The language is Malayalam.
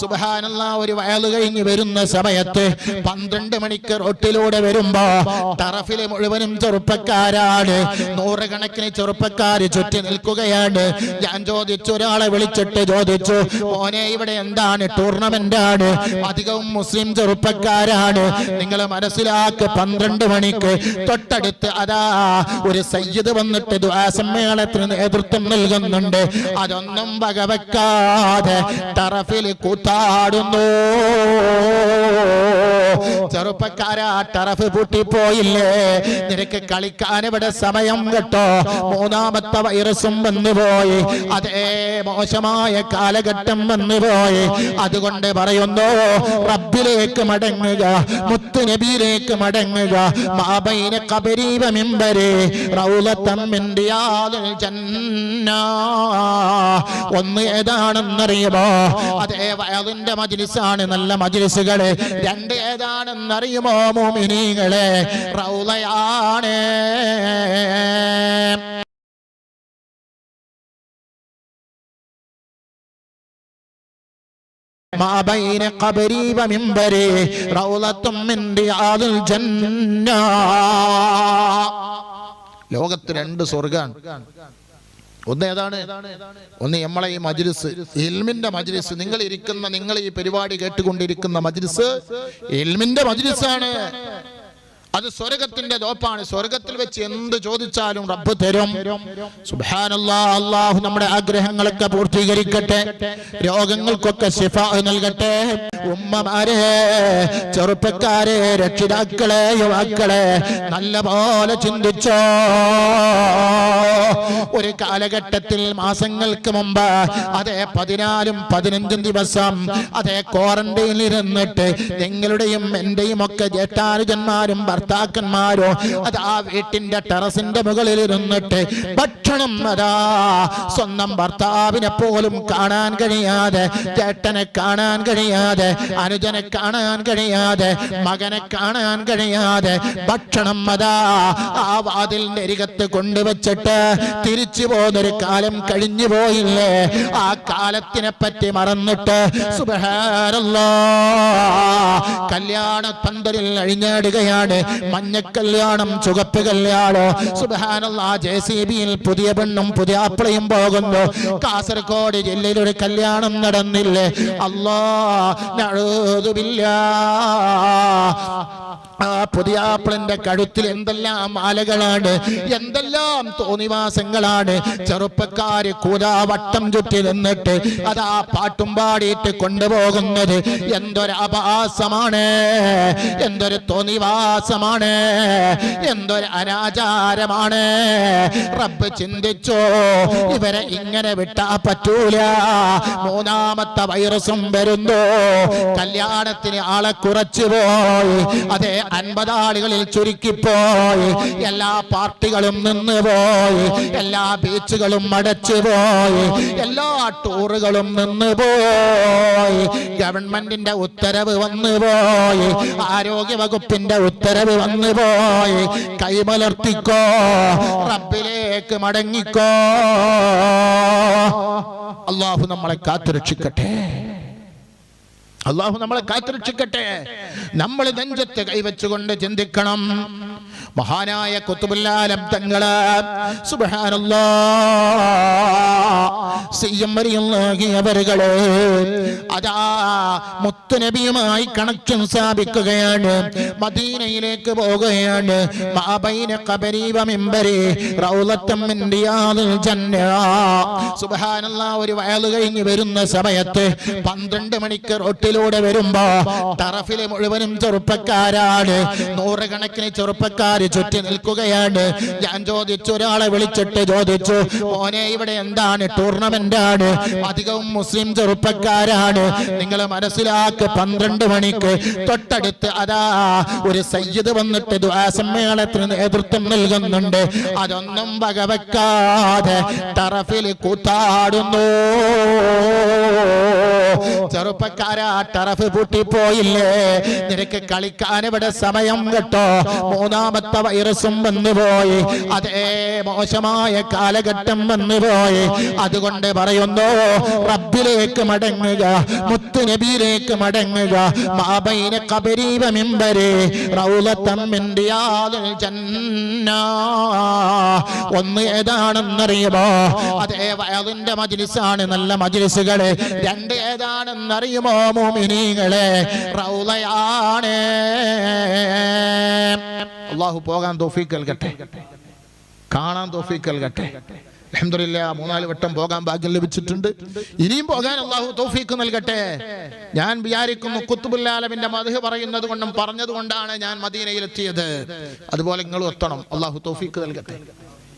സുബഹാനല്ല ഒരു വയൽ കഴിഞ്ഞ് വരുന്ന സമയത്ത് പന്ത്രണ്ട് മണിക്ക് റോട്ടിലൂടെ വരുമ്പോ ടറഫിലെ മുഴുവനും ചെറുപ്പക്കാരാണ്. നൂറുകണക്കിന് ചെറുപ്പക്കാര് ചുറ്റി നിൽക്കുകയാണ്. ഞാൻ ചോദിച്ചു ഒരാളെ വിളിച്ചിട്ട് ചോദിച്ചു മോനെ ഇവിടെ എന്താണ്? ടൂർണമെന്റ് ആണ്. അധികവും മുസ്ലിം ചെറുപ്പക്കാരാണ്. നിങ്ങൾ മനസ്സിലാക്ക് പന്ത്രണ്ട് മണിക്ക് തൊട്ടടുത്ത് അതാ ഒരു സയ്യിദ് വന്നിട്ട് സമ്മേളനത്തിന് നേതൃത്വം നൽകുന്നുണ്ട്. അതൊന്നും വകവെക്കാതെ ടറഫിൽ കൂത്താടുന്നു ചെറുപ്പക്കാരാ ടറഫ് പൂട്ടിപ്പോയില്ലേ? നിനക്ക് കളിക്കാൻ ഇവിടെ സമയം കേട്ടോ? മൂന്നാമത്തെ വൈറസും വന്നുപോയി. അതേ മോശമായ കാലഘട്ടം വന്നുപോയി. അതുകൊണ്ട് പറയുന്നു റബ്ബിലേക്ക് മടങ്ങുക മുത്തുനബിയിലേക്ക് മടങ്ങുക മാബൈന കബരീവ മിമ്പരെ റൗലത്തം ജന്ന. ഒന്ന് ഏതാണെന്നറിയുമോ? അതേ വയലിന്റെ മജ്ലിസാണ് നല്ല മജ്‌ലിസുകളെ. രണ്ട് ഏതാണെന്നറിയുമോ മോമിനികളെ റൗലയാണ് ما بين قبري ومنبري روضة من رياض الجنة ലോകത്ത് രണ്ട് സ്വർഗാണ് ഒന്ന് ഏതാണ്? ഒന്ന് നമ്മളെ ഈ മജ്ലിസ് ഇൽമിന്റെ മജ്ലിസ്. നിങ്ങൾ ഇരിക്കുന്ന നിങ്ങൾ ഈ പരിപാടി കേട്ടുകൊണ്ടിരിക്കുന്ന മജ്ലിസ് ഇൽമിന്റെ മജ്ലിസാണ്. അത് സ്വർഗത്തിന്റെ തോപ്പാണ്. സ്വർഗത്തിൽ വെച്ച് എന്ത് ചോദിച്ചാലും റബ്ബ് തരും. സുബാനല്ലാ അള്ളാഹു നമ്മുടെ ആഗ്രഹങ്ങളൊക്കെ പൂർത്തീകരിക്കട്ടെ. രോഗങ്ങൾക്കൊക്കെ ശിഫ നൽകട്ടെ. ഉമ്മമാരെ ചെറുപ്പക്കാരെ രക്ഷിതാക്കളെ യുവാക്കളെ നല്ല പോലെ ചിന്തിച്ചോ? ഒരു കാലഘട്ടത്തിൽ മാസങ്ങൾക്ക് മുമ്പ് അതേ പതിനാലും പതിനഞ്ചും ദിവസം അതേ ക്വാറന്റൈനിൽ ഇരുന്നിട്ട് നിങ്ങളുടെയും എന്റെയും ഒക്കെ ജേഷ്ഠാനുജന്മാരും ഭർത്താക്കന്മാരോ അത് ആ വീട്ടിന്റെ ടെറസിന്റെ മുകളിൽ ഇരുന്നിട്ട് ഭക്ഷണം അതാ. സ്വന്തം ഭർത്താവിനെ പോലും കാണാൻ കഴിയാതെ ചേട്ടനെ കാണാൻ കഴിയാതെ അനുജനെ കാണാൻ കഴിയാതെ മകനെ കാണാൻ കഴിയാതെ ഭക്ഷണം അതാ ആ വാതിൽ അരികത്ത് കൊണ്ടുവച്ചിട്ട് തിരിച്ചു പോകുന്നൊരു കാലം കഴിഞ്ഞു പോയില്ലേ? ആ കാലത്തിനെ പറ്റി മറന്നിട്ട് കല്യാണ പന്തലിൽ അഴിഞ്ഞാടുകയാണ്. മഞ്ഞ കല്യാണം ചുവപ്പ് കല്യാണം? സുബാനുള്ള ജെ സി ബിയിൽ പുതിയ പെണ്ണും പുതിയ അപ്പളയും പോകുന്നു. കാസർഗോഡ് ജില്ലയിൽ ഒരു കല്യാണം നടന്നില്ലേ? അല്ലാ ആ പുതിയ ആപ്പിളിന്റെ കഴുത്തിൽ എന്തെല്ലാം മാലകളാണ് എന്തെല്ലാം തോന്നിവാസങ്ങളാണ്. ചെറുപ്പക്കാര് കൂതാവട്ടം ചുറ്റി നിന്നിട്ട് അതാ പാട്ടും പാടിയിട്ട് കൊണ്ടുപോകുന്നത്. എന്തൊരു അപാസമാണ് എന്തൊരു തോന്നിവാസമാണ് എന്തൊരു അനാചാരമാണ്. റബ്ബ് ചിന്തിച്ചോ ഇവരെ ഇങ്ങനെ വിട്ടാ പറ്റൂല. മൂന്നാമത്തെ വൈറസും വരുന്നു. കല്യാണത്തിന് ആളെ കുറച്ചു പോയി അതെ അൻപത് ആളുകളിൽ ചുരുക്കിപ്പോയി. എല്ലാ പാർട്ടികളും നിന്ന് പോയി എല്ലാ ബീച്ചുകളും അടച്ചു പോയി എല്ലാ ടൂറുകളും നിന്ന് പോയി ഗവൺമെന്റിന്റെ ഉത്തരവ് വന്നു പോയി ആരോഗ്യ വകുപ്പിന്റെ ഉത്തരവ് വന്നു പോയി കൈമലർത്തിക്കോ. റബ്ബിലേക്ക് മടങ്ങിക്കോ. അള്ളാഹു നമ്മളെ കാത്തുരക്ഷിക്കട്ടെ. അള്ളാഹു നമ്മളെ കാത്തുരക്ഷിക്കട്ടെ. നമ്മൾ നെഞ്ചത്ത് കൈവച്ചുകൊണ്ട് ചിന്തിക്കണം. മഹാനായ കുത്തുബുല്ലാലം തങ്ങൾ അവരുകൾ. അതാ മുത്തുനബിയുമായി കണക്ഷൻ സ്ഥാപിക്കുകയാണ്. മദീനയിലേക്ക് പോവുകയാണ്. മാബൈന ഖബരി വ മിമ്പരി റൗളത്തം മിൻ റിയാദിൽ ജന്ന. സുബ്ഹാനല്ലാ ഒരു വയൽ കഴിഞ്ഞ് വരുന്ന സമയത്ത് പന്ത്രണ്ട് മണിക്ക് റോട്ടിലൂടെ വരുമ്പോ ടറഫിലെ മുഴുവനും ചെറുപ്പക്കാരാണ്. നൂറുകണക്കിന് ചെറുപ്പക്കാര് ചുറ്റി നിൽക്കുകയാണ്. ഞാൻ ചോദിച്ചു ഒരാളെ വിളിച്ചിട്ട് ചോദിച്ചു മോനെ ഇവിടെ എന്താണ്? ടൂർണമെന്റ് ആണ്. അധികവും മുസ്ലിം ചെറുപ്പക്കാരാണ്. നിങ്ങൾ മനസ്സിലാക്ക് പന്ത്രണ്ട് മണിക്ക് തൊട്ടടുത്ത് അതാ ഒരു സയ്യിദ് വന്നിട്ട് സമ്മേളനത്തിന് നേതൃത്വം നൽകുന്നുണ്ട്. അതൊന്നും വകവെക്കാതെ ടറഫിൽ കൂത്താടുന്നു. ചെറുപ്പക്കാരാ ടറഫ് പൂട്ടിപ്പോയില്ലേ? നിനക്ക് കളിക്കാൻ ഇവിടെ സമയം കേട്ടോ? മൂന്നാമത്തെ വൈറസും വന്നുപോയി. അതേ മോശമായ കാലഘട്ടം വന്നുപോയി. അതുകൊണ്ട് പറയുന്നു റബ്ബിലേക്ക് മടങ്ങുക മുത്തു നബിയിലേക്ക് മടങ്ങുക മാബൈന കബരീവ മിമ്പരെ റൗലത്തം ഒന്ന് ഏതാണെന്നറിയുമോ? അതേ വയതിന്റെ മജിലിസാണ് നല്ല മജിലിസുകളെ. രണ്ട് ഏതാണെന്നറിയുമോ മോമിനീകളെ റൗലയാണ്. അള്ളാഹു പോകാൻ തോഫീക്ക് നൽകട്ടെ. കാണാൻ തോഫീക്ക് നൽകട്ടെ. അൽഹംദുലില്ലാ മൂന്നാൽ വട്ടം പോകാൻ ഭാഗ്യം ലഭിച്ചിട്ടുണ്ട്. ഇനിയും പോകാൻ അള്ളാഹു തോഫീക്ക് നൽകട്ടെ. ഞാൻ വിചാരിക്കുന്നു കുത്തുബുല്ലാലമിന്റെ മധു പറയുന്നത് കൊണ്ടും പറഞ്ഞത് കൊണ്ടാണ് ഞാൻ മദീനയിൽ എത്തിയത് അതുപോലെ നിങ്ങളും എത്തണം. അള്ളാഹു തോഫീക്ക് നൽകട്ടെ.